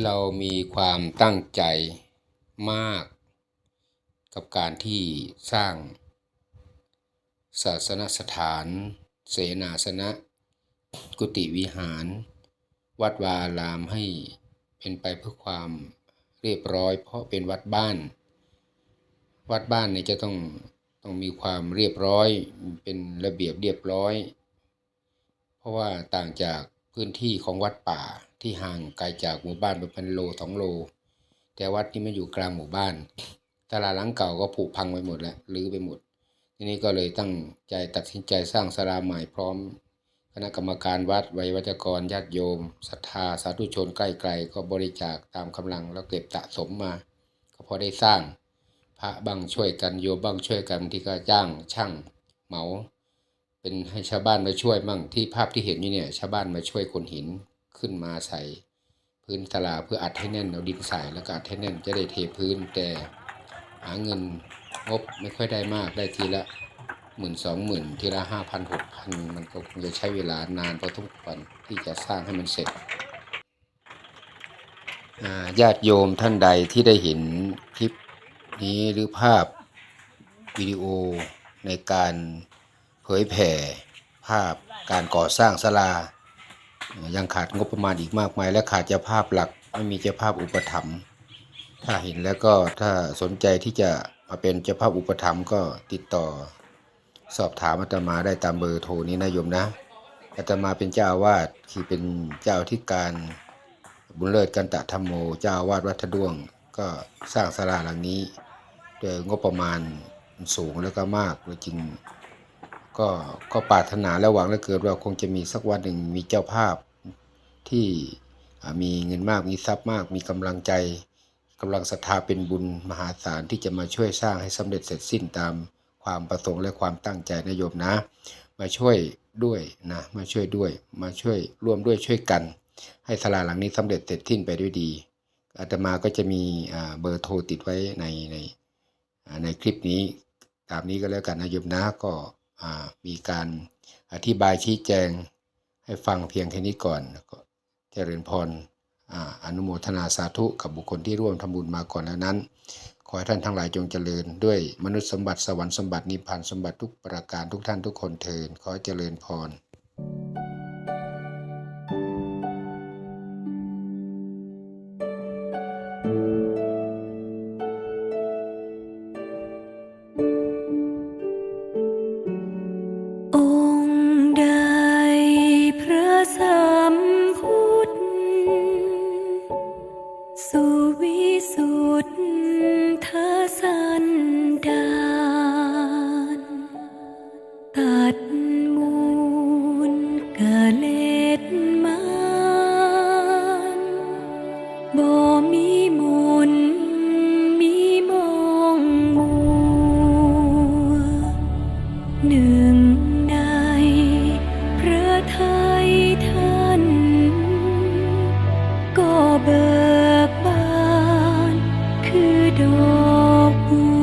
เรามีความตั้งใจมาก กับการที่สร้าง ศาสนสถาน เสนาสนะ กุฏิวิหาร วัดวาอารามให้เป็นไปเพื่อความเรียบร้อย เพราะเป็นวัดบ้าน วัดบ้านเนี่ยจะต้องต้องมีความเรียบร้อยเป็นระเบียบเรียบร้อย เพราะว่าต่างจาก พื้นที่ของวัดป่าที่ห่างไกลจากหมู่บ้านเป็นพันโลสองโล แต่วัดนี้มันอยู่กลางหมู่บ้านตลาดหลังเก่าก็ผุพังไปหมดแล้วรื้อไปหมด ทีนี้ก็เลยตั้งใจตัดสินใจสร้างศาลาใหม่พร้อม คณะกรรมการวัดไวยวัจกรญาติโยมศรัทธาสาธุชนใกล้ไกลก็บริจาคตามกำลังแล้วเก็บสะสมมา ก็พอได้สร้าง พระบ้างช่วยกันโยมบ้างช่วยกันที่ก็จ้างช่างเหมา เป็นให้ชาวบ้านมาช่วยมั่งที่ภาพที่เห็นอยู่เนี่ยชาวบ้านมาช่วยขนหินขึ้นมาใส่พื้นตลาเพื่ออัดให้แน่นเอาดินใส่แล้วก็อัดให้แน่นจะได้เทพื้นแต่หาเงินงบไม่ค่อยได้มากได้ทีละหมื่นสองหมื่นทีละห้าพันหกพันมันก็คงจะใช้เวลานานพอทุกวันที่จะสร้างให้มันเสร็จญาติโยมท่านใดที่ได้เห็นคลิปนี้หรือภาพวิดีโอในการ เผยแผ่ภาพการก่อสร้างศาลา ยังขาดงบประมาณอีกมากมาย และขาดเจ้าภาพหลักไม่มีเจ้าภาพอุปถัมภ์ถ้าเห็นแล้วก็ถ้าสนใจที่จะมาเป็นเจ้าภาพอุปถัมภ์ก็ติดต่อสอบถามอาตมาได้ตามเบอร์โทรนี้นะโยมนะอาตมาเป็นเจ้าอาวาสคือเป็นเจ้าที่การบุญเลิศกันตะธรรมโม เจ้าอาวาสวัดทะด้วง ก็สร้างศาลาหลังนี้ด้วยงบประมาณสูงแล้วก็มากจริง ก็ก็ปรารถนาและหวังเหลือเกินว่าคงจะมีสักวันหนึ่งมีเจ้าภาพที่มีเงินมากมีทรัพย์มาก มีกำลังใจกำลังศรัทธาเป็นบุญมหาศาลที่จะมาช่วยสร้างให้สำเร็จเสร็จสิ้นตามความประสงค์และความตั้งใจนโยมนะ มาช่วยด้วยนะมาช่วยด้วย มาช่วยร่วมด้วยช่วยกัน ให้ศาลาหลังนี้สำเร็จเสร็จสิ้นไปด้วยดีอาตมาก็จะมีเบอร์โทรติดไว้ในในในคลิปนี้ ตามนี้ก็แล้วกันนะโยมนะก็ มีการอธิบายชี้แจงให้ฟังเพียงแค่นี้ก่อนก็เจริญพรออนุโมทนาสาธุกับบุคคลที่ร่วมทำบุญมาก่อนแล้วนั้น ขอให้ท่านทั้งหลายจงเจริญด้วยมนุษย์สมบัติสวรรค์สมบัตินิพพานสมบัติทุกประการทุกท่านทุกคนเทินขอเจริญพร dog